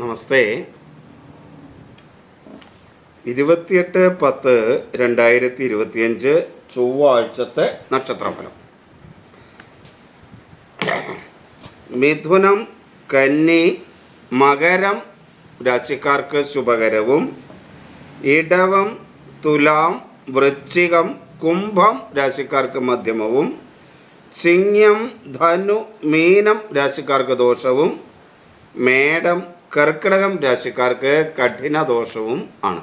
നമസ്തേ. ഇരുപത്തിയെട്ട് പത്ത് രണ്ടായിരത്തി ഇരുപത്തിയഞ്ച് ചൊവ്വാഴ്ചത്തെ നക്ഷത്രഫലം. മിഥുനം കന്നി മകരം രാശിക്കാർക്ക് ശുഭകരവും. ഇടവം തുലാം വൃശ്ചികം കുംഭം രാശിക്കാർക്ക് മധ്യമവും. ചിങ്ങം ധനു മീനം രാശിക്കാർക്ക് ദോഷവും. മേടം കർക്കിടകം രാശിക്കാർക്ക് കഠിന ദോഷവും ആണ്.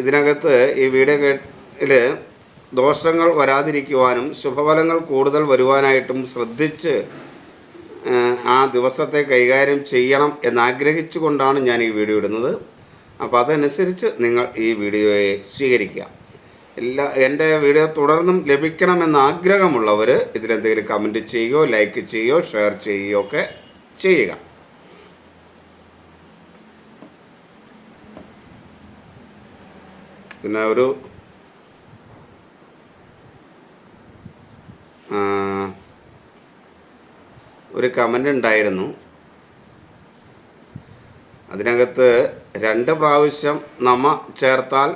ഇതിനകത്ത് ഈ വീഡിയോയിൽ ദോഷങ്ങൾ വരാതിരിക്കുവാനും ശുഭഫലങ്ങൾ കൂടുതൽ വരുവാനായിട്ടും ശ്രദ്ധിച്ച് ആ ദിവസത്തെ കൈകാര്യം ചെയ്യണം എന്നാഗ്രഹിച്ചുകൊണ്ടാണ് ഞാൻ ഈ വീഡിയോ ഇടുന്നത്. അപ്പോൾ അതനുസരിച്ച് നിങ്ങൾ ഈ വീഡിയോയെ സ്വീകരിക്കുക. എല്ലാ എന്റെ വീഡിയോ തുടർന്നും ലഭിക്കണമെന്ന് ആഗ്രഹമുള്ളവർ ഇതിലെന്തെങ്കിലും കമന്റ് ചെയ്യുകയോ ലൈക്ക് ചെയ്യുകയോ ഷെയർ ചെയ്യുകയോ ഒക്കെ ചെയ്യുക. പിന്നെ ഒരു ഒരു കമന്റ് ഉണ്ടായിരുന്നു. അതിനകത്ത് രണ്ട് പ്രാവശ്യം നമ ചേർത്താൽ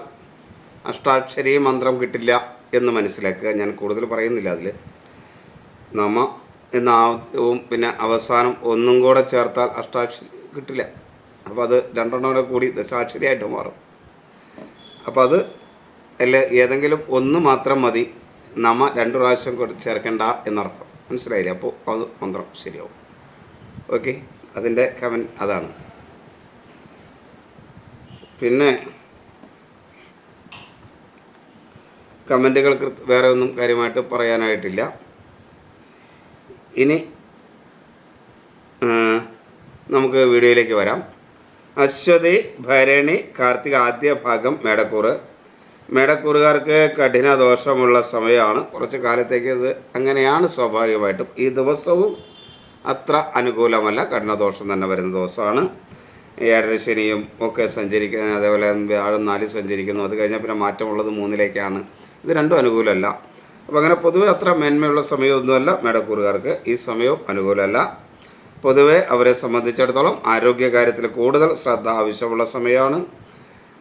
അഷ്ടാക്ഷരി മന്ത്രം കിട്ടില്ല എന്ന് മനസ്സിലാക്കുക. ഞാൻ കൂടുതൽ പറയുന്നില്ല അതിൽ നമ എന്ന ആദ്യവും പിന്നെ അവസാനം ഒന്നും കൂടെ ചേർത്താൽ അഷ്ടാക്ഷരി കിട്ടില്ല. അപ്പോൾ അത് രണ്ടെണ്ണം കൂടെ ദശാക്ഷരിയായിട്ട് മാറും. അപ്പോൾ അത് അല്ല ഏതെങ്കിലും ഒന്ന് മാത്രം മതി. നമ രണ്ട് പ്രാവശ്യം കൂടെ ചേർക്കേണ്ട എന്നർത്ഥം. മനസ്സിലായില്ലേ? അപ്പോൾ അത് മന്ത്രം ശരിയാവും. ഓക്കെ? അതിന്റെ കമൻ അതാണ്. പിന്നെ കമന്റുകൾക്ക് വേറെ ഒന്നും കാര്യമായിട്ട് പറയാനായിട്ടില്ല. ഇനി നമുക്ക് വീഡിയോയിലേക്ക് വരാം. അശ്വതി ഭരണി കാർത്തിക ആദ്യ ഭാഗം മേടക്കൂറ്. മേടക്കൂറുകാർക്ക് കഠിന ദോഷമുള്ള സമയമാണ്. കുറച്ച് കാലത്തേക്ക് ഇത് അങ്ങനെയാണ് സ്വാഭാവികമായിട്ടും. ഈ ദിവസവും അത്ര അനുകൂലമല്ല. കഠിനദോഷം തന്നെ വരുന്ന ദിവസമാണ്. ഏഴര ശനിയും ഒക്കെ സഞ്ചരിക്കുന്ന അതേപോലെ വ്യാഴം നാലിൽ സഞ്ചരിക്കുന്നു. അത് കഴിഞ്ഞാൽ പിന്നെ മാറ്റമുള്ളത് മൂന്നിലേക്കാണ്. ഇത് രണ്ടും അനുകൂലമല്ല. അപ്പോൾ അങ്ങനെ പൊതുവെ അത്ര മേന്മയുള്ള സമയമൊന്നുമല്ല മേടക്കൂറുകാർക്ക്. ഈ സമയവും അനുകൂലമല്ല. പൊതുവെ അവരെ സംബന്ധിച്ചിടത്തോളം ആരോഗ്യകാര്യത്തിൽ കൂടുതൽ ശ്രദ്ധ ആവശ്യമുള്ള സമയമാണ്.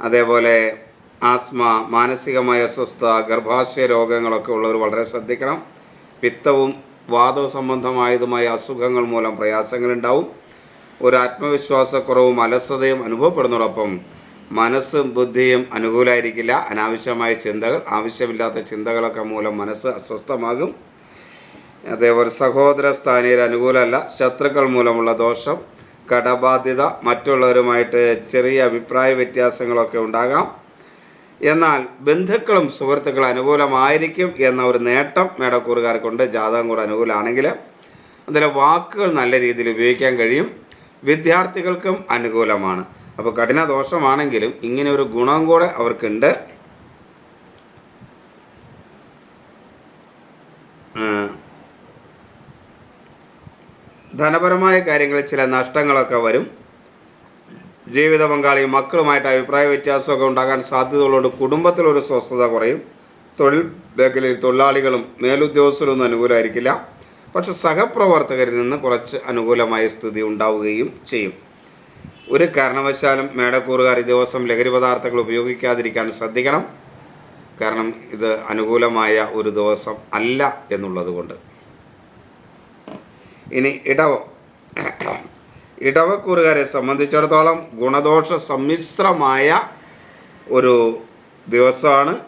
അതേപോലെ ആസ്മ മാനസികമായ അസ്വസ്ഥത ഗർഭാശയ രോഗങ്ങളൊക്കെ ഉള്ളവർ വളരെ ശ്രദ്ധിക്കണം. പിത്തവും വാദ സംബന്ധമായതുമായ അസുഖങ്ങൾ മൂലം പ്രയാസങ്ങളുണ്ടാവും. ഒരു ആത്മവിശ്വാസക്കുറവും അലസതയും അനുഭവപ്പെടുന്നതോടൊപ്പം മനസ്സും ബുദ്ധിയും അനുകൂലമായിരിക്കില്ല അനാവശ്യമായ ചിന്തകൾ ആവശ്യമില്ലാത്ത ചിന്തകളൊക്കെ മൂലം മനസ്സ് അസ്വസ്ഥമാകും. അതേപോലെ സഹോദര സ്ഥാനീയർ അനുകൂലമല്ല. ശത്രുക്കൾ മൂലമുള്ള ദോഷം കടബാധ്യത മറ്റുള്ളവരുമായിട്ട് ചെറിയ അഭിപ്രായ വ്യത്യാസങ്ങളൊക്കെ ഉണ്ടാകാം. എന്നാൽ ബന്ധുക്കളും സുഹൃത്തുക്കളും അനുകൂലമായിരിക്കും എന്ന ഒരു നേട്ടം മേടക്കൂറുകാർക്കുണ്ട്. ജാതകം കൂടെ അനുകൂലമാണെങ്കിൽ അതിലെ വാക്കുകൾ നല്ല രീതിയിൽ ഉപയോഗിക്കാൻ കഴിയും. വിദ്യാർത്ഥികൾക്കും അനുകൂലമാണ്. അപ്പോൾ കഠിന ദോഷമാണെങ്കിലും ഇങ്ങനെ ഒരു ഗുണം കൂടെ അവർക്കുണ്ട്. ധനപരമായ കാര്യങ്ങളിൽ ചില നഷ്ടങ്ങളൊക്കെ വരും. ജീവിത പങ്കാളിയും മക്കളുമായിട്ട് അഭിപ്രായ വ്യത്യാസമൊക്കെ ഉണ്ടാകാൻ സാധ്യതയുള്ളതുകൊണ്ട് കുടുംബത്തിലൊരു സ്വസ്ഥത കുറയും. തൊഴിൽ മേഖലയിൽ തൊഴിലാളികളും മേലുദ്യോഗസ്ഥരൊന്നും അനുകൂലമായിരിക്കില്ല. പക്ഷെ സഹപ്രവർത്തകരിൽ നിന്ന് കുറച്ച് അനുകൂലമായ സ്ഥിതി ഉണ്ടാവുകയും ചെയ്യും. ഒരു കാരണവശാലും മേടക്കൂറുകാർ ഈ ദിവസം ലഹരി പദാർത്ഥങ്ങൾ ഉപയോഗിക്കാതിരിക്കാൻ ശ്രദ്ധിക്കണം. കാരണം ഇത് അനുകൂലമായ ഒരു ദിവസം അല്ല എന്നുള്ളത് കൊണ്ട്. ഇനി ഇടവ. ഇടവക്കൂറുകാരെ സംബന്ധിച്ചിടത്തോളം ഗുണദോഷ സമ്മിശ്രമായ ഒരു ദിവസമാണ്.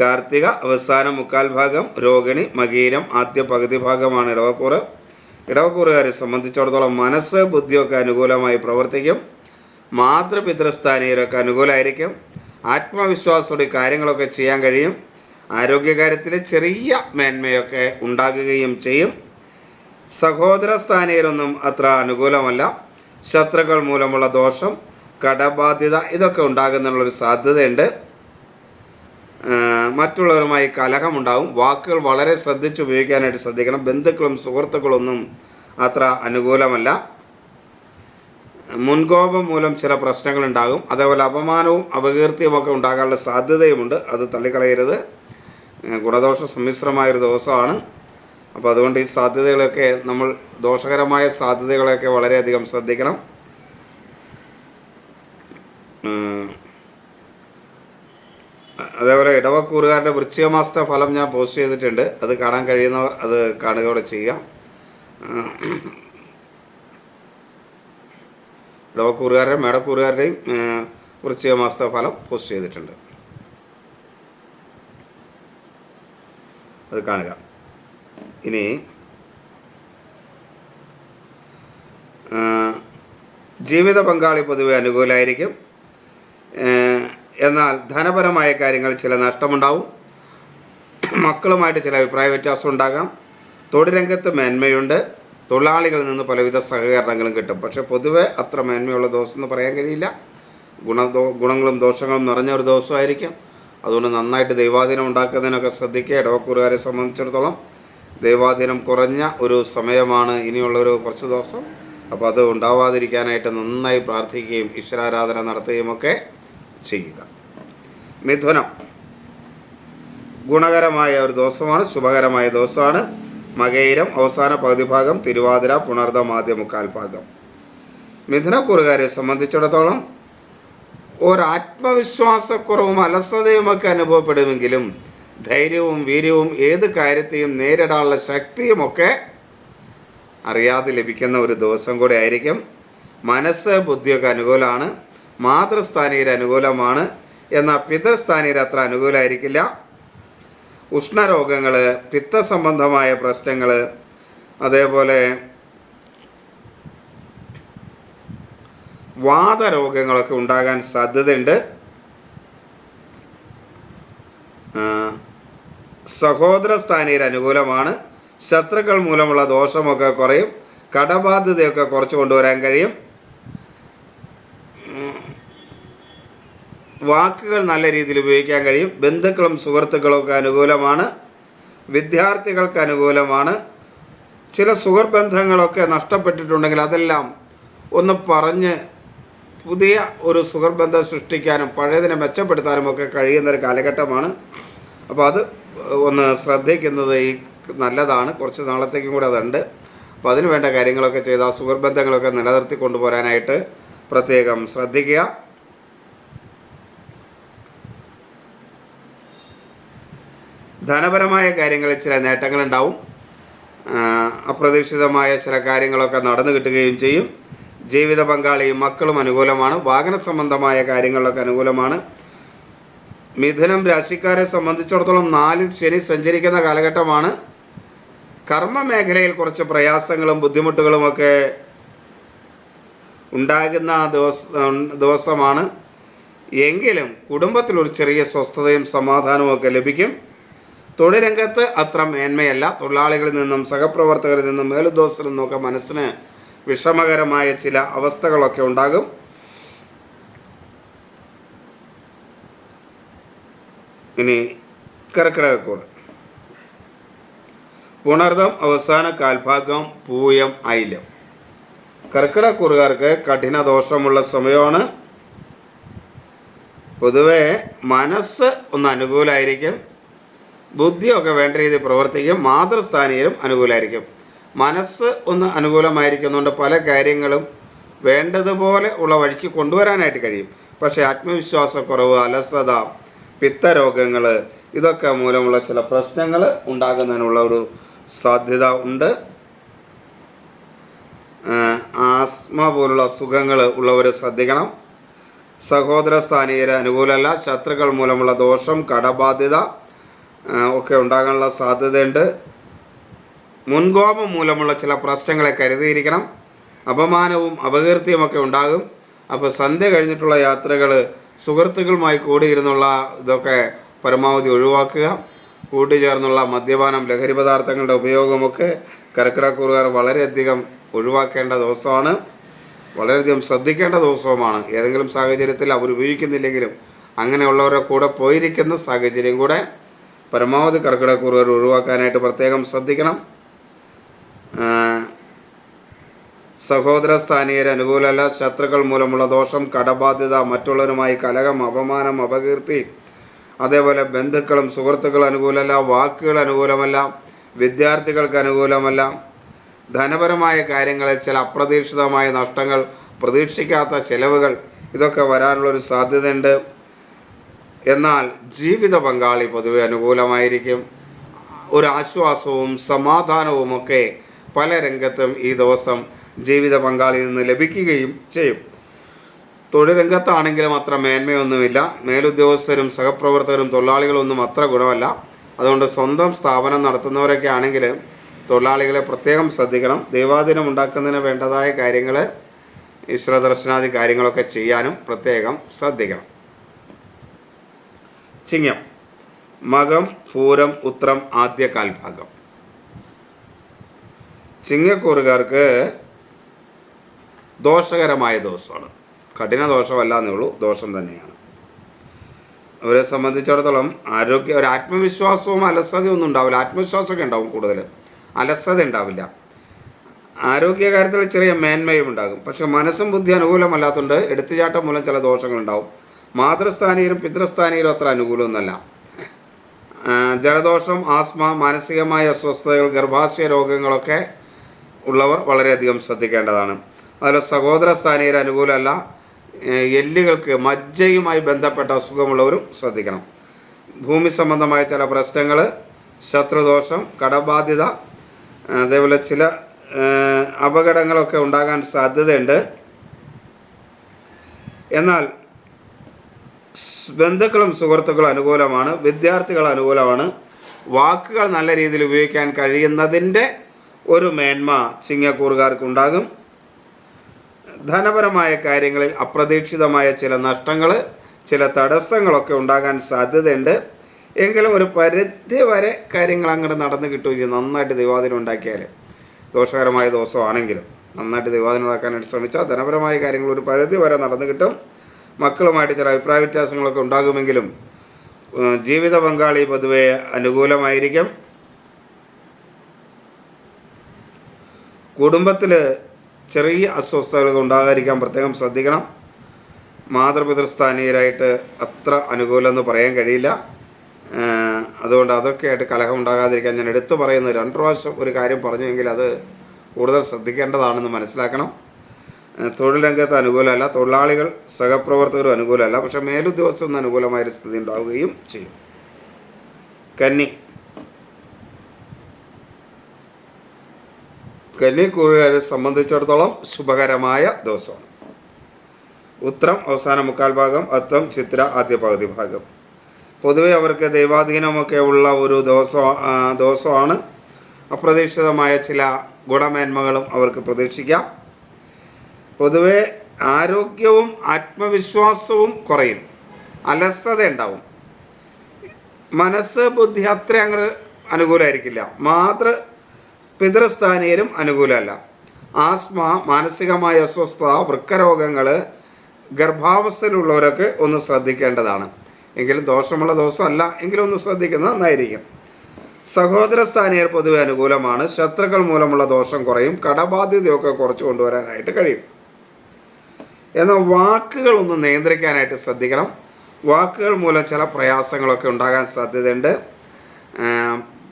കാർത്തിക അവസാന മുക്കാൽ ഭാഗം രോഹിണി മകീരം ആദ്യ പകുതി ഭാഗമാണ് ഇടവക്കൂറ്. ഇടവക്കൂറുകാരെ സംബന്ധിച്ചിടത്തോളം മനസ്സ് ബുദ്ധിയൊക്കെ അനുകൂലമായി പ്രവർത്തിക്കും. മാതൃപിതൃസ്ഥാനീയരൊക്കെ അനുകൂലമായിരിക്കും ആത്മവിശ്വാസത്തോടെ കാര്യങ്ങളൊക്കെ ചെയ്യാൻ കഴിയും. ആരോഗ്യകാര്യത്തിൽ ചെറിയ മേന്മയൊക്കെ ഉണ്ടാകുകയും ചെയ്യും. സഹോദര സ്ഥാനീയരൊന്നും അത്ര അനുകൂലമല്ല. ശത്രുക്കൾ മൂലമുള്ള ദോഷം കടബാധ്യത ഇതൊക്കെ ഉണ്ടാകുന്നുള്ളൊരു സാധ്യതയുണ്ട്. മറ്റുള്ളവരുമായി കലഹമുണ്ടാവും. വാക്കുകൾ വളരെ ശ്രദ്ധിച്ച് ഉപയോഗിക്കാനായിട്ട് ശ്രദ്ധിക്കണം. ബന്ധുക്കളും സുഹൃത്തുക്കളൊന്നും അത്ര അനുകൂലമല്ല. മുൻകോപം മൂലം ചില പ്രശ്നങ്ങളുണ്ടാകും. അതേപോലെ അപമാനവും അപകീർത്തിയുമൊക്കെ ഉണ്ടാകാനുള്ള സാധ്യതയുമുണ്ട്. അത് തള്ളിക്കളയരുത്. ഗുണദോഷ സമ്മിശ്രമായൊരു ദിവസമാണ്. അപ്പോൾ അതുകൊണ്ട് ഈ സാധ്യതകളൊക്കെ നമ്മൾ ദോഷകരമായ സാധ്യതകളൊക്കെ വളരെയധികം ശ്രദ്ധിക്കണം. അതേപോലെ ഇടവക്കൂറുകാരുടെ വൃശ്ചിക മാസത്തെ ഫലം ഞാൻ പോസ്റ്റ് ചെയ്തിട്ടുണ്ട്. അത് കാണാൻ കഴിയുന്നവർ അത് കാണുകയോടെ ചെയ്യാം ഇടവക്കൂറുകാരുടെയും മേടക്കൂറുകാരുടെയും വൃശ്ചികമാസത്തെ വൃശ്ചിക മാസത്തെ ഫലം പോസ്റ്റ് ചെയ്തിട്ടുണ്ട്. അത് കാണുക. ഇനി ജീവിത പങ്കാളി പൊതുവെ അനുകൂലമായിരിക്കും എന്നാൽ ധനപരമായ കാര്യങ്ങൾ ചില നഷ്ടമുണ്ടാവും. മക്കളുമായിട്ട് ചില അഭിപ്രായ വ്യത്യാസം ഉണ്ടാകാം. തൊഴിലംഗത്ത് മേന്മയുണ്ട്. തൊഴിലാളികളിൽ നിന്ന് പലവിധ സഹകരണങ്ങളും കിട്ടും. പക്ഷെ പൊതുവെ അത്ര മേന്മയുള്ള ദിവസം എന്ന് പറയാൻ കഴിയില്ല. ഗുണ ഗുണങ്ങളും ദോഷങ്ങളും നിറഞ്ഞ ഒരു ദിവസമായിരിക്കും. അതുകൊണ്ട് നന്നായിട്ട് ദൈവാധീനം ഉണ്ടാക്കുന്നതിനൊക്കെ ശ്രദ്ധിക്കുക. ഇടവക്കൂറുകാരെ സംബന്ധിച്ചിടത്തോളം ദൈവാധീനം കുറഞ്ഞ ഒരു സമയമാണ് ഇനിയുള്ള ഒരു കുറച്ച് ദിവസം. അപ്പോൾ അത് ഉണ്ടാവാതിരിക്കാനായിട്ട് നന്നായി പ്രാർത്ഥിക്കുകയും ഈശ്വരാരാധന നടത്തുകയും ഒക്കെ ചെയ്യുക. മിഥുനം. ഗുണകരമായ ഒരു ദിവസമാണ് ശുഭകരമായ ദിവസമാണ്. മകയിരം അവസാന പകുതി ഭാഗം തിരുവാതിര പുണർദം ആദ്യ മുക്കാൽ ഭാഗം. മിഥുനക്കുറുകാരെ സംബന്ധിച്ചിടത്തോളം ഒരാത്മവിശ്വാസക്കുറവും അലസതയുമൊക്കെ അനുഭവപ്പെടുമെങ്കിലും ധൈര്യവും വീര്യവും ഏത് കാര്യത്തെയും നേരിടാനുള്ള ശക്തിയുമൊക്കെ അറിയാതെ ലഭിക്കുന്ന ഒരു ദിവസം കൂടെ ആയിരിക്കും. മനസ്സ് ബുദ്ധിയൊക്കെ അനുകൂലമാണ്. മാതൃസ്ഥാനീയർ അനുകൂലമാണ് എന്നാൽ പിതൃസ്ഥാനീയർ അത്ര അനുകൂലമായിരിക്കില്ല ഉഷ്ണരോഗങ്ങൾ പിത്തസംബന്ധമായ പ്രശ്നങ്ങൾ അതേപോലെ വാതരോഗങ്ങളൊക്കെ ഉണ്ടാകാൻ സാധ്യതയുണ്ട്. സഹോദര സ്ഥാനീയർ അനുകൂലമാണ്. ശത്രുക്കൾ മൂലമുള്ള ദോഷമൊക്കെ കുറയും. കടബാധ്യതയൊക്കെ കുറച്ച് കൊണ്ടുവരാൻ കഴിയും. വാക്കുകൾ നല്ല രീതിയിൽ ഉപയോഗിക്കാൻ കഴിയും. ബന്ധുക്കളും സുഹൃത്തുക്കളും ഒക്കെ അനുകൂലമാണ്. വിദ്യാർത്ഥികൾക്ക് അനുകൂലമാണ്. ചില സുഹൃബന്ധങ്ങളൊക്കെ നഷ്ടപ്പെട്ടിട്ടുണ്ടെങ്കിൽ അതെല്ലാം ഒന്ന് പറഞ്ഞ് പുതിയ ഒരു സുഹൃബന്ധം സൃഷ്ടിക്കാനും പഴയതിനെ മെച്ചപ്പെടുത്താനും ഒക്കെ കഴിയുന്ന ഒരു കാലഘട്ടമാണ്. അപ്പോൾ അത് ഒന്ന് ശ്രദ്ധിക്കുന്നത് ഈ നല്ലതാണ്. കുറച്ച് നാളത്തേക്കും കൂടെ അതുണ്ട്. അപ്പോൾ അതിന് വേണ്ട കാര്യങ്ങളൊക്കെ ചെയ്ത് ആ സുഹൃബന്ധങ്ങളൊക്കെ നിലനിർത്തി കൊണ്ടുപോരാനായിട്ട് പ്രത്യേകം ശ്രദ്ധിക്കുക. ധനപരമായ കാര്യങ്ങളിൽ ചില നേട്ടങ്ങളുണ്ടാവും. അപ്രതീക്ഷിതമായ ചില കാര്യങ്ങളൊക്കെ നടന്നു കിട്ടുകയും ചെയ്യും. ജീവിത പങ്കാളിയും മക്കളും അനുകൂലമാണ്. വാഹന സംബന്ധമായ കാര്യങ്ങളിലൊക്കെ അനുകൂലമാണ്. മിഥുനം രാശിക്കാരെ സംബന്ധിച്ചിടത്തോളം നാലിൽ ശനി സഞ്ചരിക്കുന്ന കാലഘട്ടമാണ്. കർമ്മ മേഖലയിൽ കുറച്ച് പ്രയാസങ്ങളും ബുദ്ധിമുട്ടുകളുമൊക്കെ ഉണ്ടാകുന്ന ദിവസ ദിവസമാണ്. എങ്കിലും കുടുംബത്തിൽ ഒരു ചെറിയ സ്വസ്ഥതയും സമാധാനവും ഒക്കെ ലഭിക്കും. തൊഴിൽ രംഗത്ത് അത്ര മേന്മയല്ല. തൊഴിലാളികളിൽ നിന്നും സഹപ്രവർത്തകരിൽ നിന്നും മേലുദ്യോഗസ്ഥരിൽ നിന്നൊക്കെ മനസ്സിന് വിഷമകരമായ ചില അവസ്ഥകളൊക്കെ ഉണ്ടാകും. ഇനി കർക്കിടകക്കൂർ. പുണർദം അവസാന കാൽഭാഗം പൂയം ഐലം കർക്കിടക്കൂറുകാർക്ക് കഠിന ദോഷമുള്ള സമയമാണ്. പൊതുവേ മനസ്സ് ഒന്ന് അനുകൂലമായിരിക്കും ബുദ്ധിയൊക്കെ വേണ്ട രീതിയിൽ പ്രവർത്തിക്കും മാതൃസ്ഥാനീയരും അനുകൂലമായിരിക്കും മനസ്സ് ഒന്ന് അനുകൂലമായിരിക്കുന്നതുകൊണ്ട് പല കാര്യങ്ങളും വേണ്ടതുപോലെ ഉള്ള വഴിക്ക് കൊണ്ടുവരാനായിട്ട് കഴിയും. പക്ഷേ ആത്മവിശ്വാസക്കുറവ് അലസത പിത്തരോഗങ്ങൾ ഇതൊക്കെ മൂലമുള്ള ചില പ്രശ്നങ്ങൾ ഉണ്ടാകുന്നതിനുള്ള ഒരു സാധ്യത ഉണ്ട്. ആസ്മ പോലുള്ള അസുഖങ്ങൾ ഉള്ളവർ ശ്രദ്ധിക്കണം. സഹോദര സ്ഥാനീയർ അനുകൂലമല്ല. ശത്രുക്കൾ മൂലമുള്ള ദോഷം കടബാധ്യത ഒക്കെ ഉണ്ടാകാനുള്ള സാധ്യതയുണ്ട്. മുൻകോപം മൂലമുള്ള ചില പ്രശ്നങ്ങളെ കരുതിയിരിക്കണം. അപമാനവും അപകീർത്തിയും ഒക്കെ ഉണ്ടാകും. അപ്പോൾ സന്ധ്യ കഴിഞ്ഞിട്ടുള്ള യാത്രകൾ സുഹൃത്തുക്കളുമായി കൂടിയിരുന്നുള്ള ഇതൊക്കെ പരമാവധി ഒഴിവാക്കുക. കൂട്ടിച്ചേർന്നുള്ള മദ്യപാനം ലഹരി പദാർത്ഥങ്ങളുടെ ഉപയോഗമൊക്കെ കർക്കിടക്കൂറുകാർ വളരെയധികം ഒഴിവാക്കേണ്ട ദിവസമാണ്. വളരെയധികം ശ്രദ്ധിക്കേണ്ട ദിവസവുമാണ്. ഏതെങ്കിലും സാഹചര്യത്തിൽ അവർ ഉപയോഗിക്കുന്നില്ലെങ്കിലും അങ്ങനെയുള്ളവരുടെ കൂടെ പോയിരിക്കുന്ന സാഹചര്യം കൂടെ പരമാവധി കർക്കിടക്കൂറുകാർ ഒഴിവാക്കാനായിട്ട് പ്രത്യേകം ശ്രദ്ധിക്കണം. സഹോദര സ്ഥാനീയർ അനുകൂലമല്ല. ശത്രുക്കൾ മൂലമുള്ള ദോഷം കടബാധ്യത മറ്റുള്ളവരുമായി കലഹം അപമാനം അപകീർത്തി അതേപോലെ ബന്ധുക്കളും സുഹൃത്തുക്കളും അനുകൂലമല്ല വാക്കുകൾ അനുകൂലമല്ല വിദ്യാർത്ഥികൾക്ക് അനുകൂലമല്ല. ധനപരമായ കാര്യങ്ങളിൽ ചില അപ്രതീക്ഷിതമായ നഷ്ടങ്ങൾ പ്രതീക്ഷിക്കാത്ത ചിലവുകൾ ഇതൊക്കെ വരാനുള്ളൊരു സാധ്യതയുണ്ട്. എന്നാൽ ജീവിത പങ്കാളി പൊതുവെ അനുകൂലമായിരിക്കും. ഒരു ആശ്വാസവും സമാധാനവുമൊക്കെ പല രംഗത്തും ഈ ദിവസം ജീവിത പങ്കാളിയിൽ നിന്ന് ലഭിക്കുകയും ചെയ്യും. തൊഴിൽ രംഗത്താണെങ്കിലും അത്ര മേന്മയൊന്നുമില്ല. മേലുദ്യോഗസ്ഥരും സഹപ്രവർത്തകരും തൊഴിലാളികളൊന്നും അത്ര ഗുണമല്ല. അതുകൊണ്ട് സ്വന്തം സ്ഥാപനം നടത്തുന്നവരൊക്കെ ആണെങ്കിൽ തൊഴിലാളികളെ പ്രത്യേകം ശ്രദ്ധിക്കണം. ദൈവാദിനം ഉണ്ടാക്കുന്നതിന് വേണ്ടതായ കാര്യങ്ങൾ ഈശ്വര ദർശനാദി കാര്യങ്ങളൊക്കെ ചെയ്യാനും പ്രത്യേകം ശ്രദ്ധിക്കണം. ചിങ്ങം. മകം പൂരം ഉത്രം ആദ്യ കാൽഭാഗം. ചിങ്ങക്കൂറുകാർക്ക് ദോഷകരമായ ദിവസമാണ്. കഠിന ദോഷമല്ല എന്നേ ഉള്ളൂ ദോഷം തന്നെയാണ്. അവരെ സംബന്ധിച്ചിടത്തോളം ആരോഗ്യ ഒരു ആത്മവിശ്വാസവും ഒന്നും ഉണ്ടാവില്ല. ആത്മവിശ്വാസമൊക്കെ ഉണ്ടാവും കൂടുതൽ അലസത ഉണ്ടാവില്ല. ആരോഗ്യകാര്യത്തിൽ ചെറിയ മേന്മയും ഉണ്ടാകും. പക്ഷെ മനസ്സും ബുദ്ധി അനുകൂലമല്ലാത്തതുകൊണ്ട് എടുത്തുചാട്ടം മൂലം ചില ദോഷങ്ങളുണ്ടാവും. മാതൃസ്ഥാനീയരും പിതൃസ്ഥാനീയരും അത്ര അനുകൂലമൊന്നുമല്ല. ജലദോഷം ആസ്മ മാനസികമായ അസ്വസ്ഥതകൾ ഗർഭാശയ രോഗങ്ങളൊക്കെ ഉള്ളവർ വളരെയധികം ശ്രദ്ധിക്കേണ്ടതാണ്. അതുപോലെ സഹോദര സ്ഥാനീയർ അനുകൂലമല്ല. എല്ലുകൾക്ക് മജ്ജയുമായി ബന്ധപ്പെട്ട അസുഖമുള്ളവരും ശ്രദ്ധിക്കണം. ഭൂമി സംബന്ധമായ ചില പ്രശ്നങ്ങൾ ശത്രുദോഷം കടബാധ്യത അതേപോലെ ചില അപകടങ്ങളൊക്കെ ഉണ്ടാകാൻ സാധ്യതയുണ്ട്. എന്നാൽ ബന്ധുക്കളും സുഹൃത്തുക്കളും അനുകൂലമാണ് വിദ്യാർത്ഥികൾ അനുകൂലമാണ്. വാക്കുകൾ നല്ല രീതിയിൽ ഉപയോഗിക്കാൻ കഴിയുന്നതിന്റെ ഒരു മേന്മ ചിങ്ങക്കൂറുകാർക്കുണ്ടാകും. ധനപരമായ കാര്യങ്ങളിൽ അപ്രതീക്ഷിതമായ ചില നഷ്ടങ്ങൾ ചില തടസ്സങ്ങളൊക്കെ ഉണ്ടാകാൻ സാധ്യതയുണ്ട്. എങ്കിലും ഒരു പരിധി വരെ കാര്യങ്ങൾ അങ്ങോട്ട് നടന്നു കിട്ടുകയും ചെയ്യും നന്നായിട്ട് ദൈവാധീനം ഉണ്ടാക്കിയാൽ. ദോഷകരമായ ദിവസമാണെങ്കിലും നന്നായിട്ട് ദൈവാധീനം ഉണ്ടാക്കാനായിട്ട് ശ്രമിച്ചാൽ ധനപരമായ കാര്യങ്ങൾ ഒരു പരിധി വരെ നടന്നു കിട്ടും. മക്കളുമായിട്ട് ചില അഭിപ്രായ വ്യത്യാസങ്ങളൊക്കെ ഉണ്ടാകുമെങ്കിലും ജീവിത പങ്കാളി പൊതുവെ അനുകൂലമായിരിക്കും. കുടുംബത്തിൽ ചെറിയ അസ്വസ്ഥതകൾ ഉണ്ടാകാതിരിക്കാൻ പ്രത്യേകം ശ്രദ്ധിക്കണം. മാതൃപിതൃസ്ഥാനീയരായിട്ട് അത്ര അനുകൂലമെന്ന് പറയാൻ കഴിയില്ല. അതുകൊണ്ട് അതൊക്കെയായിട്ട് കലഹം ഉണ്ടാകാതിരിക്കാൻ ഞാൻ എടുത്തു പറയുന്നത് രണ്ട് പ്രാവശ്യം ഒരു കാര്യം പറഞ്ഞുവെങ്കിൽ അത് കൂടുതൽ ശ്രദ്ധിക്കേണ്ടതാണെന്ന് മനസ്സിലാക്കണം. തൊഴിൽ രംഗത്ത് അനുകൂലമല്ല. തൊഴിലാളികൾ സഹപ്രവർത്തകരും അനുകൂലമല്ല. പക്ഷെ മേലുദ്യോഗസ്ഥന് അനുകൂലമായൊരു സ്ഥിതി ഉണ്ടാവുകയും ചെയ്യും. കന്നി. കന്നി കന്നിക്കൂറുകാരെ സംബന്ധിച്ചിടത്തോളം ശുഭകരമായ ദിവസമാണ് ഉത്രം അവസാന മുക്കാൽ ഭാഗം അത്തം ചിത്ര ആദ്യ പകുതി ഭാഗം. പൊതുവെ അവർക്ക് ദൈവാധീനമൊക്കെ ഉള്ള ഒരു ദിവസം ദിവസമാണ്. അപ്രതീക്ഷിതമായ ചില ഗുണമേന്മകളും അവർക്ക് പ്രതീക്ഷിക്കാം. പൊതുവെ ആരോഗ്യവും ആത്മവിശ്വാസവും കുറയും. അലസത ഉണ്ടാവും. മനസ്സ് ബുദ്ധി അത്ര അങ്ങ് അനുകൂലമായിരിക്കില്ല മാതൃ പിതൃസ്ഥാനീയരും അനുകൂലമല്ല. ആസ്മ മാനസികമായ അസ്വസ്ഥത വൃക്കരോഗങ്ങൾ ഗർഭാവസ്ഥയിലുള്ളവരൊക്കെ ഒന്ന് ശ്രദ്ധിക്കേണ്ടതാണ്. എങ്കിലും ദോഷമുള്ള ദോഷമല്ല എങ്കിലും ഒന്ന് ശ്രദ്ധിക്കുന്നത് നന്നായിരിക്കും. സഹോദര സ്ഥാനീയർ പൊതുവെ അനുകൂലമാണ്. ശത്രുക്കൾ മൂലമുള്ള ദോഷം കുറയും. കടബാധ്യതയൊക്കെ കുറച്ച് കൊണ്ടുവരാനായിട്ട് കഴിയും. എന്നാൽ വാക്കുകളൊന്ന് നിയന്ത്രിക്കാനായിട്ട് ശ്രദ്ധിക്കണം. വാക്കുകൾ മൂലം ചില പ്രയാസങ്ങളൊക്കെ ഉണ്ടാകാൻ സാധ്യതയുണ്ട്.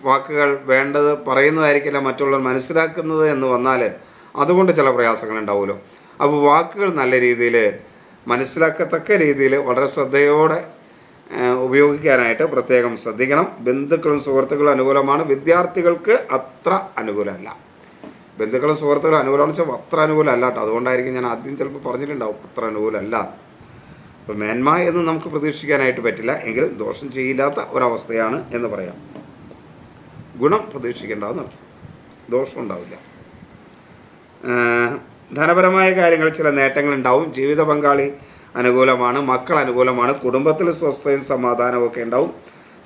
വാക്കുകൾ വേണ്ടത് പറയുന്നതായിരിക്കില്ല മറ്റുള്ളവർ മനസ്സിലാക്കുന്നത് എന്ന് വന്നാൽ അതുകൊണ്ട് ചില പ്രയാസങ്ങൾ ഉണ്ടാവുമല്ലോ. അപ്പോൾ വാക്കുകൾ നല്ല രീതിയിൽ മനസ്സിലാക്കത്തക്ക രീതിയിൽ വളരെ ശ്രദ്ധയോടെ ഉപയോഗിക്കാനായിട്ട് പ്രത്യേകം ശ്രദ്ധിക്കണം. ബന്ധുക്കളും സുഹൃത്തുക്കളും അനുകൂലമാണ്. വിദ്യാർത്ഥികൾക്ക് അത്ര അനുകൂലമല്ല. ബന്ധുക്കളും സുഹൃത്തുക്കളും അനുകൂലമാണെന്ന് വെച്ചാൽ അത്ര അനുകൂലമല്ല കേട്ടോ. അതുകൊണ്ടായിരിക്കും ഞാൻ ആദ്യം ചിലപ്പോൾ പറഞ്ഞിട്ടുണ്ടാവും അത്ര അനുകൂലമല്ല. അപ്പോൾ മേന്മ എന്ന് നമുക്ക് പ്രതീക്ഷിക്കാനായിട്ട് പറ്റില്ല. എങ്കിലും ദോഷം ചെയ്യില്ലാത്ത ഒരവസ്ഥയാണ് എന്ന് പറയാം. ഗുണം പ്രതീക്ഷിക്കേണ്ടതെന്ന് അർത്ഥം. ദോഷം ഉണ്ടാവില്ല. ധനപരമായ കാര്യങ്ങൾ ചില നേട്ടങ്ങളുണ്ടാവും. ജീവിത പങ്കാളി അനുകൂലമാണ് മക്കൾ അനുകൂലമാണ് കുടുംബത്തിൽ സ്വസ്ഥയും സമാധാനവും ഒക്കെ ഉണ്ടാവും.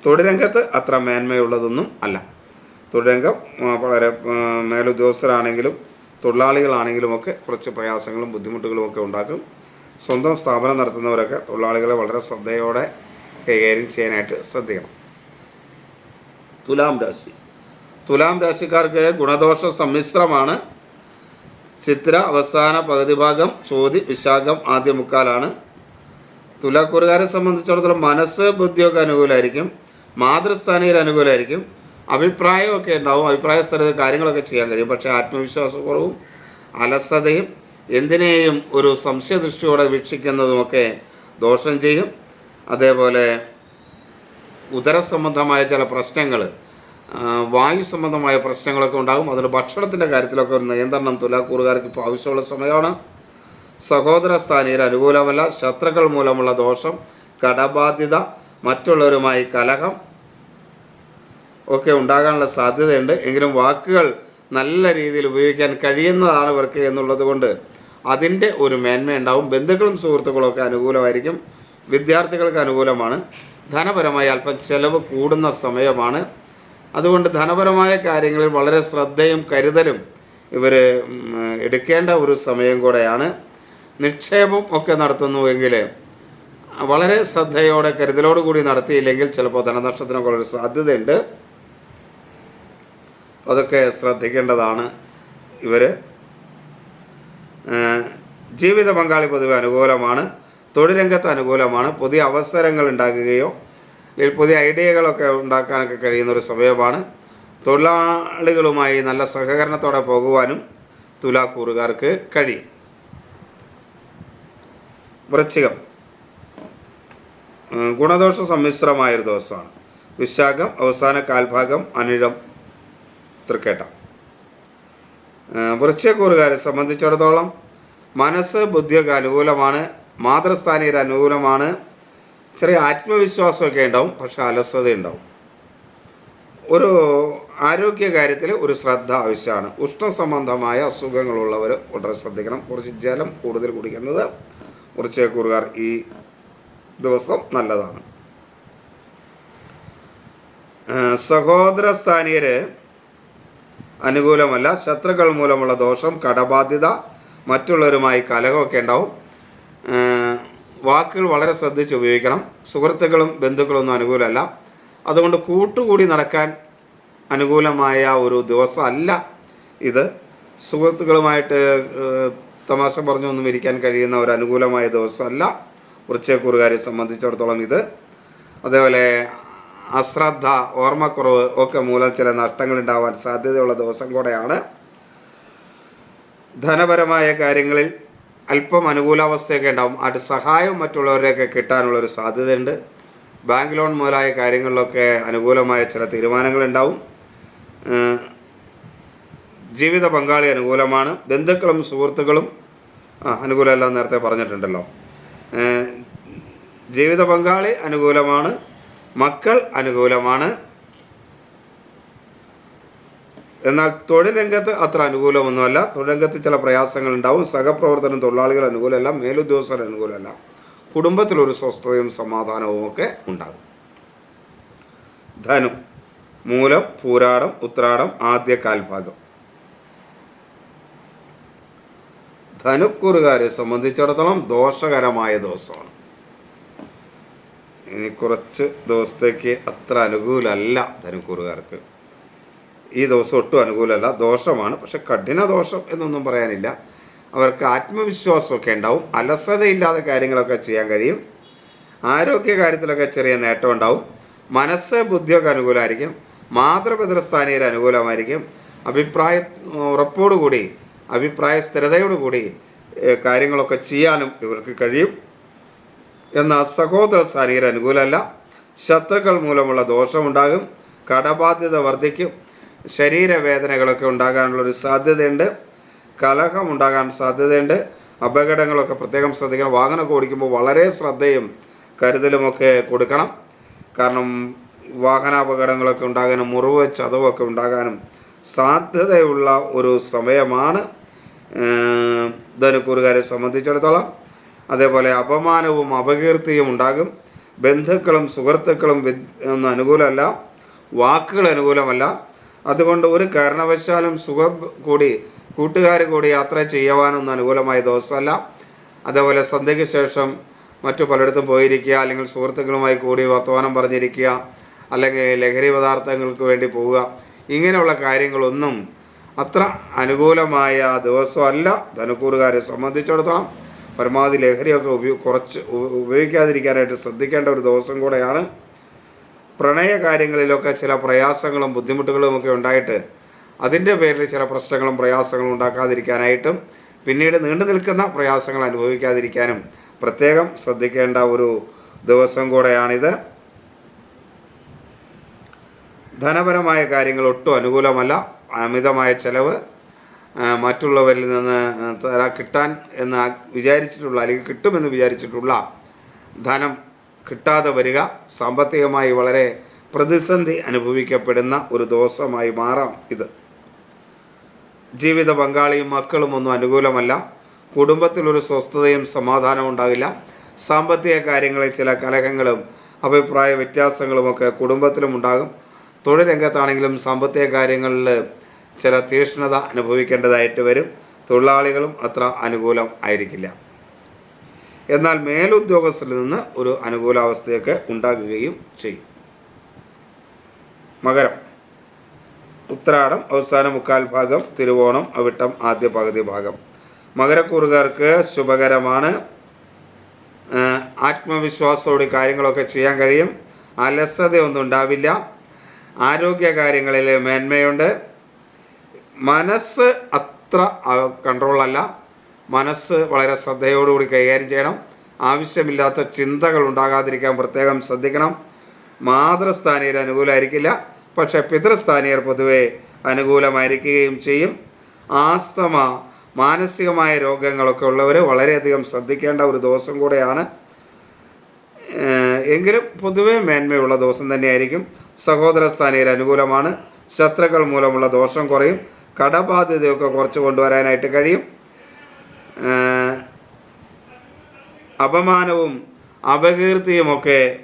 തൊഴിലംഗത്ത് അത്ര മേന്മയുള്ളതൊന്നും അല്ല. തൊഴിൽ രംഗം വളരെ മേലുദ്യോഗസ്ഥരാണെങ്കിലും തൊഴിലാളികളാണെങ്കിലും ഒക്കെ കുറച്ച് പ്രയാസങ്ങളും ബുദ്ധിമുട്ടുകളും ഒക്കെ ഉണ്ടാക്കും. സ്വന്തം സ്ഥാപനം നടത്തുന്നവരൊക്കെ തൊഴിലാളികളെ വളരെ ശ്രദ്ധയോടെ കൈകാര്യം ചെയ്യാനായിട്ട് ശ്രദ്ധിക്കണം. തുലാം രാശി. തുലാം രാശിക്കാർക്ക് ഗുണദോഷ സമ്മിശ്രമാണ്. ചിത്ര അവസാന പകുതി ഭാഗം ചോതി വിശാഖം ആദ്യ മുക്കാലാണ്. തുലാക്കൂറുകാരെ സംബന്ധിച്ചിടത്തോളം മനസ്സ് ബുദ്ധിയൊക്കെ അനുകൂലമായിരിക്കും മാതൃസ്ഥാനയിൽ അനുകൂലമായിരിക്കും അഭിപ്രായമൊക്കെ ഉണ്ടാവും അഭിപ്രായ സ്ഥലത്ത് കാര്യങ്ങളൊക്കെ ചെയ്യാൻ കഴിയും. പക്ഷേ ആത്മവിശ്വാസക്കുറവും അലസതയും എന്തിനേയും ഒരു സംശയദൃഷ്ടിയോടെ വീക്ഷിക്കുന്നതുമൊക്കെ ദോഷം ചെയ്യും. അതേപോലെ ഉദര സംബന്ധമായ ചില പ്രശ്നങ്ങൾ വായു സംബന്ധമായ പ്രശ്നങ്ങളൊക്കെ ഉണ്ടാകും. അതിൽ ഭക്ഷണത്തിന്റെ കാര്യത്തിലൊക്കെ ഒരു നിയന്ത്രണം തുലാക്കൂറുകാർക്ക് ഇപ്പോൾ ആവശ്യമുള്ള സമയമാണ്. സഹോദര സ്ഥാനീയർ അനുകൂലമല്ല ശത്രുക്കൾ മൂലമുള്ള ദോഷം കടബാധ്യത മറ്റുള്ളവരുമായി കലഹം ഒക്കെ ഉണ്ടാകാനുള്ള സാധ്യതയുണ്ട്. എങ്കിലും വാക്കുകൾ നല്ല രീതിയിൽ ഉപയോഗിക്കാൻ കഴിയുന്നതാണ് ഇവർക്ക് എന്നുള്ളത് കൊണ്ട് അതിന്റെ ഒരു മേന്മയുണ്ടാവും. ബന്ധുക്കളും സുഹൃത്തുക്കളും ഒക്കെ അനുകൂലമായിരിക്കും. വിദ്യാർത്ഥികൾക്ക് അനുകൂലമാണ്. ധനപരമായി അല്പം ചെലവ് കൂടുന്ന സമയമാണ്. അതുകൊണ്ട് ധനപരമായ കാര്യങ്ങളിൽ വളരെ ശ്രദ്ധയും കരുതലും ഇവർ എടുക്കേണ്ട ഒരു സമയം കൂടെയാണ്. നിക്ഷേപം ഒക്കെ നടത്തുന്നുവെങ്കിൽ വളരെ ശ്രദ്ധയോടെ കരുതലോടുകൂടി നടത്തിയില്ലെങ്കിൽ ചിലപ്പോൾ ധനനഷ്ടത്തിനൊക്കെ ഒരു സാധ്യതയുണ്ട്. അതൊക്കെ ശ്രദ്ധിക്കേണ്ടതാണ് ഇവർ ജീവിത പങ്കാളി പൊതുവെ അനുകൂലമാണ്. തൊഴിൽ രംഗത്ത് അനുകൂലമാണ്. പുതിയ അവസരങ്ങൾ ഉണ്ടാക്കുകയോ അല്ലെങ്കിൽ പുതിയ ഐഡിയകളൊക്കെ ഉണ്ടാക്കാനൊക്കെ കഴിയുന്ന ഒരു സമയമാണ്. തൊഴിലാളികളുമായി നല്ല സഹകരണത്തോടെ പോകുവാനും തുലാക്കൂറുകാർക്ക് കഴിയും. വൃശ്ചികം. ഗുണദോഷ സമ്മിശ്രമായൊരു ദിവസമാണ്. വിശാഖം അവസാന കാൽഭാഗം അനിഴം. തൃക്കേട്ട. വൃശ്ചികക്കൂറുകാരെ സംബന്ധിച്ചിടത്തോളം മനസ്സ് ബുദ്ധിയൊക്കെ അനുകൂലമാണ് മാതൃസ്ഥാനീയർ അനുകൂലമാണ് ചെറിയ ആത്മവിശ്വാസമൊക്കെ ഉണ്ടാവും പക്ഷെ അലസത ഉണ്ടാവും ഒരു ആരോഗ്യ കാര്യത്തിൽ ഒരു ശ്രദ്ധ ആവശ്യമാണ്. ഉഷ്ണസംബന്ധമായ അസുഖങ്ങളുള്ളവർ വളരെ ശ്രദ്ധിക്കണം. കുറച്ച് ജലം കൂടുതൽ കുടിക്കുന്നത് വൃശ്ചികക്കൂറുകാർ ഈ ദിവസം നല്ലതാണ്. സഹോദര സ്ഥാനീയര് അനുകൂലമല്ല. ശത്രുക്കൾ മൂലമുള്ള ദോഷം കടബാധ്യത മറ്റുള്ളവരുമായി കലഹമൊക്കെ ഉണ്ടാവും. വാക്കുകൾ വളരെ ശ്രദ്ധിച്ച് ഉപയോഗിക്കണം. സുഹൃത്തുക്കളും ബന്ധുക്കളൊന്നും അനുകൂലമല്ല. അതുകൊണ്ട് കൂട്ടുകൂടി നടക്കാൻ അനുകൂലമായ ഒരു ദിവസമല്ല ഇത്. സുഹൃത്തുക്കളുമായിട്ട് തമാശ പറഞ്ഞൊന്നും ഇരിക്കാൻ കഴിയുന്ന ഒരു അനുകൂലമായ ദിവസമല്ല. വൃശ്ചയക്കൂറുകാരെ സംബന്ധിച്ചിടത്തോളം ഇത്. അതേപോലെ അശ്രദ്ധ ഓർമ്മക്കുറവ് ഒക്കെ മൂലം ചില നഷ്ടങ്ങൾ ഉണ്ടാവാൻ സാധ്യതയുള്ള ദിവസം കൂടെയാണ് ധനപരമായ കാര്യങ്ങളിൽ അല്പം അനുകൂലാവസ്ഥയൊക്കെ ഉണ്ടാവും. അത് സഹായം മറ്റുള്ളവരെയൊക്കെ കിട്ടാനുള്ളൊരു സാധ്യതയുണ്ട്. ബാങ്ക് ലോൺ മുതലായ കാര്യങ്ങളിലൊക്കെ അനുകൂലമായ ചില തീരുമാനങ്ങളുണ്ടാവും. ജീവിത പങ്കാളി അനുകൂലമാണ്. ബന്ധുക്കളും സുഹൃത്തുക്കളും അനുകൂലമല്ല നേരത്തെ പറഞ്ഞിട്ടുണ്ടല്ലോ. ജീവിത പങ്കാളി അനുകൂലമാണ്. മക്കൾ അനുകൂലമാണ്. എന്നാൽ തൊഴിൽ രംഗത്ത് അത്ര അനുകൂലമൊന്നുമല്ല. തൊഴിൽ രംഗത്ത് ചില പ്രയാസങ്ങൾ ഉണ്ടാവും സഹപ്രവർത്തനം തൊഴിലാളികൾ അനുകൂലമല്ല. മേലുദ്യോഗസ്ഥർ അനുകൂലമല്ല. കുടുംബത്തിലൊരു സ്വസ്ഥതയും സമാധാനവും ഒക്കെ ഉണ്ടാകും. ധനു മൂലം പൂരാടം ഉത്രാടം ആദ്യ കാൽഭാഗം. ധനുക്കൂറുകാരെ സംബന്ധിച്ചിടത്തോളം ദോഷകരമായ ദിവസമാണ്. ഇനി കുറച്ച് ദിവസത്തേക്ക് അത്ര അനുകൂലമല്ല ധനുക്കൂറുകാർക്ക് ഈ ദിവസം ഒട്ടും അനുകൂലമല്ല. ദോഷമാണ്. പക്ഷെ കഠിന ദോഷം എന്നൊന്നും പറയാനില്ല. അവർക്ക് ആത്മവിശ്വാസമൊക്കെ ഉണ്ടാവും. അലസതയില്ലാതെ കാര്യങ്ങളൊക്കെ ചെയ്യാൻ കഴിയും. ആരോഗ്യ കാര്യത്തിലൊക്കെ ചെറിയ നേട്ടം ഉണ്ടാവും. മനസ്സ് ബുദ്ധിയൊക്കെ അനുകൂലമായിരിക്കും. മാതൃപിതൃസ്ഥാനീയർ അനുകൂലമായിരിക്കും. അഭിപ്രായ ഉറപ്പോടുകൂടി അഭിപ്രായ സ്ഥിരതയോടുകൂടി കാര്യങ്ങളൊക്കെ ചെയ്യാനും ഇവർക്ക് കഴിയും. എന്നാൽ സഹോദര ശരീരം അനുകൂലമല്ല. ശത്രുക്കൾ മൂലമുള്ള ദോഷമുണ്ടാകും. കടബാധ്യത വർദ്ധിക്കും. ശരീരവേദനകളൊക്കെ ഉണ്ടാകാനുള്ളൊരു സാധ്യതയുണ്ട്. കലഹം ഉണ്ടാകാൻ സാധ്യതയുണ്ട്. അപകടങ്ങളൊക്കെ പ്രത്യേകം ശ്രദ്ധിക്കണം. വാഹനമൊക്കെ ഓടിക്കുമ്പോൾ വളരെ ശ്രദ്ധയും കരുതലുമൊക്കെ കൊടുക്കണം. കാരണം വാഹനാപകടങ്ങളൊക്കെ ഉണ്ടാകാനും മുറിവ് ചതവൊക്കെ ഉണ്ടാകാനും സാധ്യതയുള്ള ഒരു സമയമാണ്. ധനുക്കൂറുകാരെ സംബന്ധിച്ചിടത്തോളം. അതേപോലെ അപമാനവും അപകീർത്തിയും ഉണ്ടാകും. ബന്ധുക്കളും സുഹൃത്തുക്കളും ഒന്നും അനുകൂലമല്ല. വാക്കുകൾ അനുകൂലമല്ല. അതുകൊണ്ട് ഒരു കാരണവശാലും സുഖ കൂടി കൂട്ടുകാർ കൂടി യാത്ര ചെയ്യുവാനൊന്നും അനുകൂലമായ ദിവസമല്ല. അതേപോലെ സന്ധ്യയ്ക്ക് ശേഷം മറ്റു പലയിടത്തും പോയിരിക്കുക അല്ലെങ്കിൽ സുഹൃത്തുക്കളുമായി കൂടി വർത്തമാനം പറഞ്ഞിരിക്കുക അല്ലെങ്കിൽ ലഹരി പദാർത്ഥങ്ങൾക്ക് വേണ്ടി പോവുക. ഇങ്ങനെയുള്ള കാര്യങ്ങളൊന്നും അത്ര അനുകൂലമായ ദിവസമല്ല. ധനുക്കൂറുകാരെ സംബന്ധിച്ചിടത്തോളം പരമാവധി ലഹരിയൊക്കെ ഉപയോ കുറച്ച് ഉപയോഗിക്കാതിരിക്കാനായിട്ട് ശ്രദ്ധിക്കേണ്ട ഒരു ദിവസം കൂടെയാണ് പ്രണയ കാര്യങ്ങളിലൊക്കെ ചില പ്രയാസങ്ങളും ബുദ്ധിമുട്ടുകളും ഒക്കെ ഉണ്ടായിട്ട് അതിന്റെ പേരിൽ ചില പ്രശ്നങ്ങളും പ്രയാസങ്ങളും ഉണ്ടാക്കാതിരിക്കാനായിട്ടും പിന്നീട് നീണ്ടു നിൽക്കുന്ന പ്രയാസങ്ങൾ അനുഭവിക്കാതിരിക്കാനും പ്രത്യേകം ശ്രദ്ധിക്കേണ്ട ഒരു ദിവസം കൂടെയാണിത്. ധനപരമായ കാര്യങ്ങൾ ഒട്ടും അനുകൂലമല്ല. അമിതമായ ചെലവ് മറ്റുള്ളവരിൽ നിന്ന് കിട്ടാൻ എന്ന് വിചാരിച്ചിട്ടുള്ള അല്ലെങ്കിൽ കിട്ടുമെന്ന് വിചാരിച്ചിട്ടുള്ള ധനം കിട്ടാതെ വരിക സാമ്പത്തികമായി വളരെ പ്രതിസന്ധി അനുഭവിക്കപ്പെടുന്ന ഒരു ദോഷമായി മാറാം ഇത്. ജീവിത പങ്കാളിയും മക്കളും ഒന്നും അനുകൂലമല്ല. കുടുംബത്തിലൊരു സ്വസ്ഥതയും സമാധാനവും ഉണ്ടാകില്ല സാമ്പത്തിക കാര്യങ്ങളിൽ ചില കലഹങ്ങളും അഭിപ്രായ വ്യത്യാസങ്ങളുമൊക്കെ കുടുംബത്തിലും ഉണ്ടാകും. തൊഴിൽ രംഗത്താണെങ്കിലും സാമ്പത്തിക കാര്യങ്ങളിൽ ചില തീക്ഷ്ണത അനുഭവിക്കേണ്ടതായിട്ട് വരും. തൊഴിലാളികളും അത്ര അനുകൂലം ആയിരിക്കില്ല. എന്നാൽ മേലുദ്യോഗസ്ഥരിൽ നിന്ന് ഒരു അനുകൂലാവസ്ഥയൊക്കെ ഉണ്ടാകുകയും ചെയ്യും. മകരം. ഉത്രാടം അവസാന മുക്കാൽ ഭാഗം തിരുവോണം അവിട്ടം ആദ്യ പകുതി ഭാഗം. മകരക്കൂറുകാർക്ക് ശുഭകരമാണ്. ആത്മവിശ്വാസത്തോടെ കാര്യങ്ങളൊക്കെ ചെയ്യാൻ കഴിയും. അലസതയൊന്നും ഉണ്ടാവില്ല. ആരോഗ്യ കാര്യങ്ങളിൽ മേന്മയുണ്ട്. മനസ്സ് അത്ര കൺട്രോളല്ല മനസ്സ് വളരെ ശ്രദ്ധയോടുകൂടി കൈകാര്യം ചെയ്യണം. ആവശ്യമില്ലാത്ത ചിന്തകൾ ഉണ്ടാകാതിരിക്കാൻ പ്രത്യേകം ശ്രദ്ധിക്കണം. മാതൃസ്ഥാനീയർ അനുകൂലമായിരിക്കില്ല പക്ഷേ പിതൃസ്ഥാനീയർ പൊതുവെ അനുകൂലമായിരിക്കുകയും ചെയ്യും. ആസ്തമ മാനസികമായ രോഗങ്ങളൊക്കെ ഉള്ളവർ വളരെയധികം ശ്രദ്ധിക്കേണ്ട ഒരു ദിവസം കൂടെയാണ്. എങ്കിലും പൊതുവെ മേന്മയുള്ള ദിവസം തന്നെയായിരിക്കും. സഹോദര സ്ഥാനീയർ അനുകൂലമാണ്. ശത്രുക്കൾ മൂലമുള്ള ദോഷം കുറയും. കടബാധ്യതയൊക്കെ കുറച്ച് കൊണ്ടുവരാനായിട്ട് കഴിയും. അപമാനവും അപകീർത്തിയുമൊക്കെ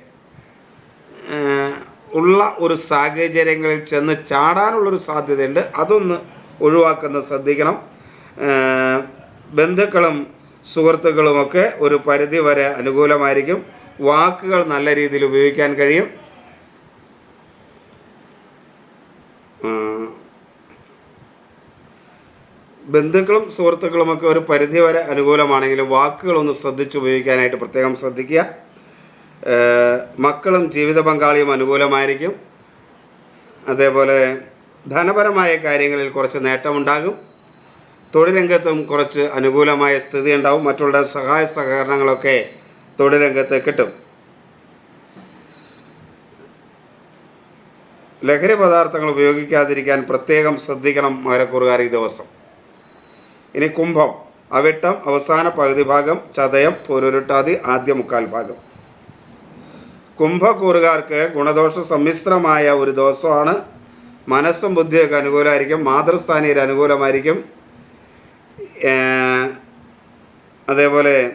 ഉള്ള ഒരു സാഹചര്യങ്ങളിൽ ചെന്ന് ചാടാനുള്ളൊരു സാധ്യതയുണ്ട്. അതൊന്ന് ഒഴിവാക്കുന്ന ശ്രദ്ധിക്കണം. ബന്ധുക്കളും സുഹൃത്തുക്കളുമൊക്കെ ഒരു പരിധി വരെ അനുകൂലമായിരിക്കും. വാക്കുകൾ നല്ല രീതിയിൽ ഉപയോഗിക്കാൻ കഴിയും. ബന്ധുക്കളും സുഹൃത്തുക്കളുമൊക്കെ ഒരു പരിധി വരെ അനുകൂലമാണെങ്കിലും വാക്കുകളൊന്ന് ശ്രദ്ധിച്ച് ഉപയോഗിക്കാനായിട്ട് പ്രത്യേകം ശ്രദ്ധിക്കുക. മക്കളും ജീവിത പങ്കാളിയും അനുകൂലമായിരിക്കും. അതേപോലെ ധനപരമായ കാര്യങ്ങളിൽ കുറച്ച് നേട്ടമുണ്ടാകും. തൊഴിലംഗത്തും കുറച്ച് അനുകൂലമായ സ്ഥിതി ഉണ്ടാവും. മറ്റുള്ള സഹായ സഹകരണങ്ങളൊക്കെ തൊഴിലംഗത്ത് കിട്ടും. ലഹരി പദാർത്ഥങ്ങൾ ഉപയോഗിക്കാതിരിക്കാൻ പ്രത്യേകം ശ്രദ്ധിക്കണം മകരക്കുറുകാർ ഈ ദിവസം. ഇനി കുംഭം അവിട്ടം അവസാന പകുതി ഭാഗം ചതയം പൊരുരുട്ടാതി ആദ്യ മുക്കാൽ ഭാഗം. കുംഭക്കൂറുകാർക്ക് ഗുണദോഷ സമ്മിശ്രമായ ഒരു ദോഷമാണ് മനസ്സും ബുദ്ധിയൊക്കെ അനുകൂലമായിരിക്കും മാതൃസ്ഥാനീയർ അനുകൂലമായിരിക്കും. അതേപോലെ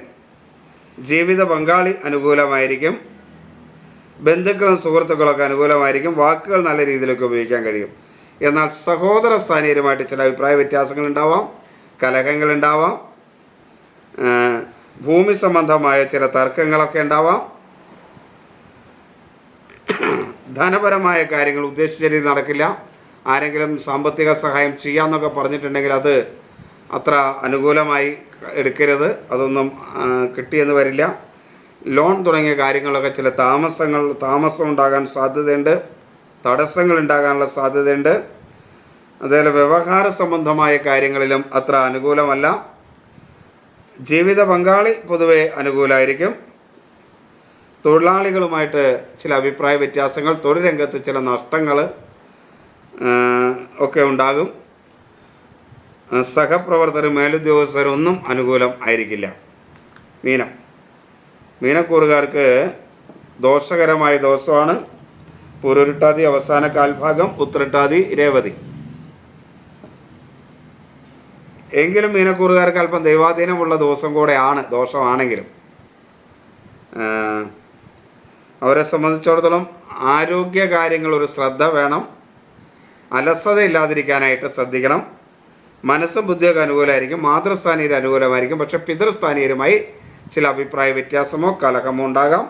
ജീവിത പങ്കാളി അനുകൂലമായിരിക്കും. ബന്ധുക്കളും സുഹൃത്തുക്കളൊക്കെ അനുകൂലമായിരിക്കും. വാക്കുകൾ നല്ല രീതിയിലൊക്കെ ഉപയോഗിക്കാൻ കഴിയും. എന്നാൽ സഹോദര സ്ഥാനീയരുമായിട്ട് ചില അഭിപ്രായ വ്യത്യാസങ്ങൾ ഉണ്ടാവാം. കലഹങ്ങൾ ഉണ്ടാവാം ഭൂമി സംബന്ധമായ ചില തർക്കങ്ങളൊക്കെ ഉണ്ടാവാം. ധനപരമായ കാര്യങ്ങൾ ഉദ്ദേശിച്ച രീതിയിൽ നടക്കില്ല. ആരെങ്കിലും സാമ്പത്തിക സഹായം ചെയ്യാമെന്നൊക്കെ പറഞ്ഞിട്ടുണ്ടെങ്കിൽ അത് അത്ര അനുകൂലമായി എടുക്കരുത്. അതൊന്നും കിട്ടിയെന്ന് വരില്ല. ലോൺ തുടങ്ങിയ കാര്യങ്ങളൊക്കെ ചില താമസങ്ങൾ താമസം ഉണ്ടാകാൻ സാധ്യതയുണ്ട്. തടസ്സങ്ങൾ ഉണ്ടാകാനുള്ള സാധ്യതയുണ്ട്. അതേപോലെ വ്യവഹാര സംബന്ധമായ കാര്യങ്ങളിലും അത്ര അനുകൂലമല്ല. ജീവിത പങ്കാളി പൊതുവെ അനുകൂലമായിരിക്കും തൊഴിലാളികളുമായിട്ട് ചില അഭിപ്രായ വ്യത്യാസങ്ങൾ തൊഴിൽ രംഗത്ത് ചില നഷ്ടങ്ങൾ ഒക്കെ ഉണ്ടാകും. സഹപ്രവർത്തകരും മേലുദ്യോഗസ്ഥരും ഒന്നും അനുകൂലം ആയിരിക്കില്ല. മീനം. മീനക്കൂറുകാർക്ക് ദോഷകരമായ ദോഷമാണ് പുരുരുട്ടാതി അവസാന കാൽഭാഗം ഉത്രട്ടാതി രേവതി. എങ്കിലും മീനക്കൂറുകാർക്ക് അല്പം ദൈവാധീനമുള്ള ദിവസം കൂടെയാണ് ദോഷമാണെങ്കിലും. അവരെ സംബന്ധിച്ചിടത്തോളം ആരോഗ്യ കാര്യങ്ങൾ ഒരു ശ്രദ്ധ വേണം. അലസത ഇല്ലാതിരിക്കാനായിട്ട് ശ്രദ്ധിക്കണം. മനസ്സും ബുദ്ധിയൊക്കെ അനുകൂലമായിരിക്കും മാതൃസ്ഥാനീയർ അനുകൂലമായിരിക്കും പക്ഷേ പിതൃസ്ഥാനീയരുമായി ചില അഭിപ്രായ വ്യത്യാസമോ കലഹമോ ഉണ്ടാകാം.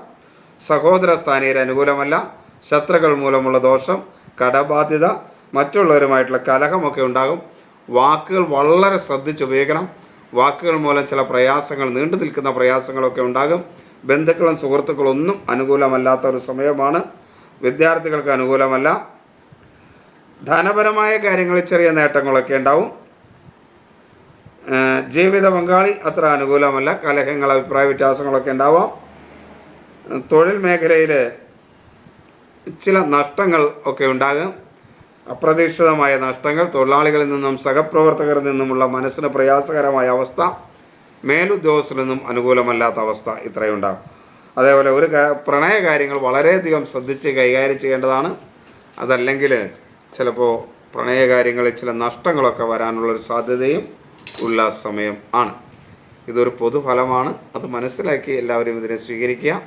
സഹോദര സ്ഥാനീയർ അനുകൂലമല്ല ശത്രുക്കൾ മൂലമുള്ള ദോഷം കടബാധ്യത മറ്റുള്ളവരുമായിട്ടുള്ള കലഹമൊക്കെ ഉണ്ടാകും. വാക്കുകൾ വളരെ ശ്രദ്ധിച്ച് ഉപയോഗിക്കണം. വാക്കുകൾ മൂലം ചില പ്രയാസങ്ങൾ നീണ്ടു നിൽക്കുന്ന പ്രയാസങ്ങളൊക്കെ ഉണ്ടാകും. ബന്ധുക്കളും സുഹൃത്തുക്കളും ഒന്നും അനുകൂലമല്ലാത്ത ഒരു സമയമാണ്. വിദ്യാർത്ഥികൾക്ക് അനുകൂലമല്ല. ധനപരമായ കാര്യങ്ങളിൽ ചെറിയ നേട്ടങ്ങളൊക്കെ ഉണ്ടാവും. ജീവിത പങ്കാളി അത്ര അനുകൂലമല്ല. കലഹങ്ങൾ അഭിപ്രായ വ്യത്യാസങ്ങളൊക്കെ ഉണ്ടാവാം. തൊഴിൽ മേഖലയിൽ ചില നഷ്ടങ്ങൾ ഒക്കെ ഉണ്ടാകും. അപ്രതീക്ഷിതമായ നഷ്ടങ്ങൾ തൊഴിലാളികളിൽ നിന്നും സഹപ്രവർത്തകരിൽ നിന്നുമുള്ള മനസ്സിന് പ്രയാസകരമായ അവസ്ഥ മേലുദ്യോഗസ്ഥരിൽ നിന്നും അനുകൂലമല്ലാത്ത അവസ്ഥ ഇത്രയുണ്ടാകും. അതേപോലെ ഒരു പ്രണയ കാര്യങ്ങൾ വളരെയധികം ശ്രദ്ധിച്ച് കൈകാര്യം ചെയ്യേണ്ടതാണ്. അതല്ലെങ്കിൽ ചിലപ്പോൾ പ്രണയ കാര്യങ്ങളിൽ ചില നഷ്ടങ്ങളൊക്കെ വരാനുള്ളൊരു സാധ്യതയും ഉള്ള സമയം ആണ്. ഇതൊരു പൊതുഫലമാണ്. അത് മനസ്സിലാക്കി എല്ലാവരും ഇതിനെ സ്വീകരിക്കുക.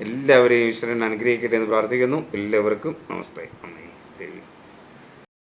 എല്ലാവരെയും ഈശ്വരൻ അനുഗ്രഹിക്കട്ടെ എന്ന് പ്രാർത്ഥിക്കുന്നു. എല്ലാവർക്കും നമസ്തേ. നന്ദി